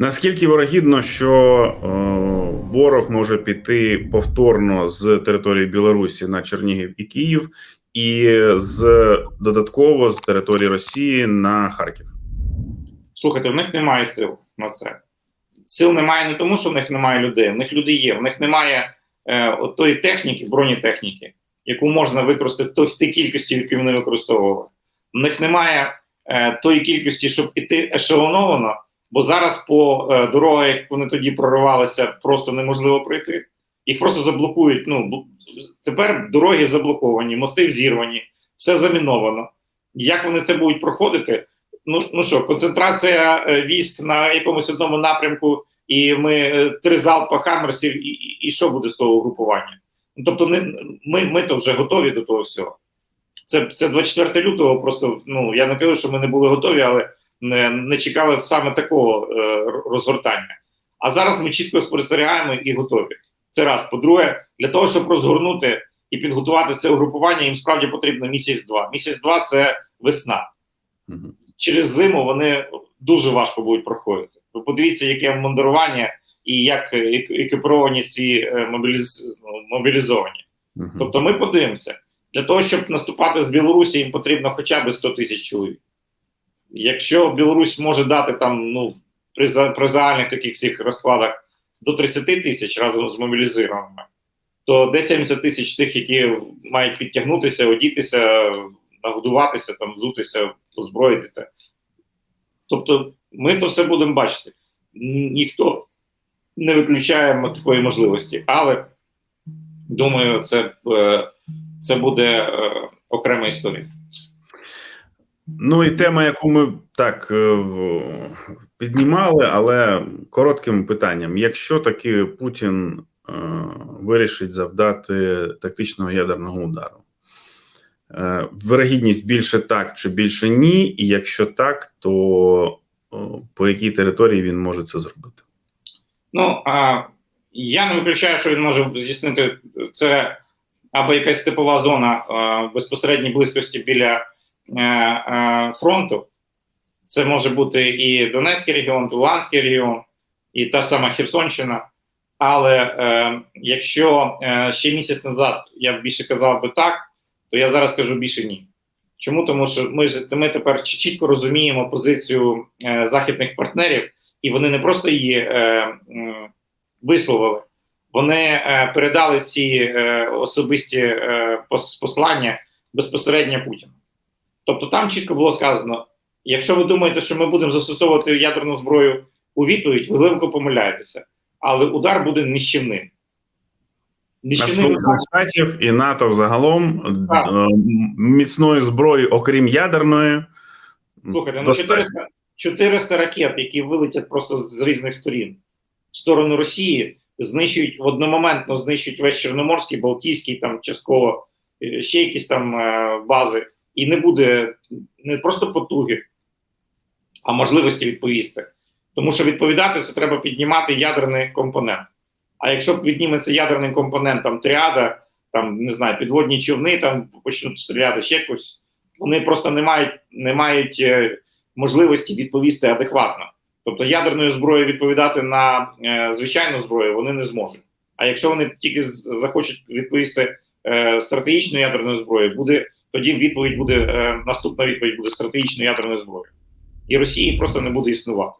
Наскільки вирогідно, що е, ворог може піти повторно з території Білорусі на Чернігів і Київ, і з додатково з території Росії на Харків? Слухайте, в них немає сил на це. Сил немає не тому, що в них немає людей. В них люди є. В них немає е, тої техніки, бронетехніки, яку можна використати в тій кількості, яку вони використовували. В них немає е, тої кількості, щоб піти ешелоновано, бо зараз по е, дорогах, як вони тоді проривалися, просто неможливо пройти. Їх просто заблокують. Ну тепер дороги заблоковані, мости взірвані, все заміновано. Як вони це будуть проходити? Ну, ну що, концентрація е, військ на якомусь одному напрямку, і ми е, три залпа Хаммерсів, і, і, що буде з того угрупування? Ну, тобто, не, ми, ми то вже готові до того всього. Це, це 24 лютого. Просто ну я не кажу, що ми не були готові, але не, не чекали саме такого е, розгортання. А зараз ми чітко спостерігаємо і готові. Це раз. По-друге, для того, щоб розгорнути і підготувати це угрупування, їм справді потрібно місяць-два. Місяць-два це весна через зиму вони дуже важко будуть проходити. Ви подивіться, яке мандирування і як е, екіпіровані ці е, мобіліз... ну, мобілізовані. Тобто, ми подивимося для того, щоб наступати з Білорусі, їм потрібно хоча б 100 тисяч чоловік. Якщо Білорусь може дати там, ну при, при загальних таких всіх розкладах до 30 тисяч разом з мобілізованими, то де 70 тисяч тих, які мають підтягнутися, одітися, нагодуватися, там, взутися, озброїтися. Тобто, ми то все будемо бачити. Ніхто не виключає такої можливості, але думаю, це, е, це буде е, окрема історія. Ну і тема, яку ми так е, піднімали, але коротким питанням: якщо таки Путін е, вирішить завдати тактичного ядерного удару, е, вирогідність більше так чи більше ні, і якщо так, то е, по якій території він може це зробити? Ну а я не виключаю, що він може здійснити це або якась типова зона е, в безпосередній близькості біля фронту. Це може бути і Донецький регіон, Луганський регіон, і та сама Херсонщина. Але е, якщо е, ще місяць назад я б більше казав би так, то я зараз кажу більше ні. Чому? Тому що ми ми тепер чітко розуміємо позицію е, західних партнерів, і вони не просто її е, м, висловили, вони е, передали ці е, особисті е, послання безпосередньо Путіну. Тобто там чітко було сказано: якщо ви думаєте, що ми будемо застосовувати ядерну зброю у відповідь, ви глибоко помиляєтеся, але удар буде нищівним. Штатів і НАТО взагалом Так. е, міцної зброї, окрім ядерної, Слухайте, ну 400, 400 ракет, які вилетять просто з різних сторін. В сторону Росії, знищують одномоментно знищують весь Чорноморський, Балтійський, там частково е, ще якісь там е, бази, і не буде не просто потуги, а можливості відповісти. Тому що відповідати це треба піднімати ядерний компонент. А якщо підніметься ядерним компонентом тріада, там не знаю, підводні човни там почнуть стріляти ще якось, вони просто не мають, не мають е, можливості відповісти адекватно. Тобто ядерною зброєю відповідати на е, звичайну зброю вони не зможуть. А якщо вони тільки захочуть відповісти е, стратегічною ядерною зброєю, буде тоді відповідь буде е, наступна відповідь буде стратегічною ядерною зброєю. І Росії просто не буде існувати.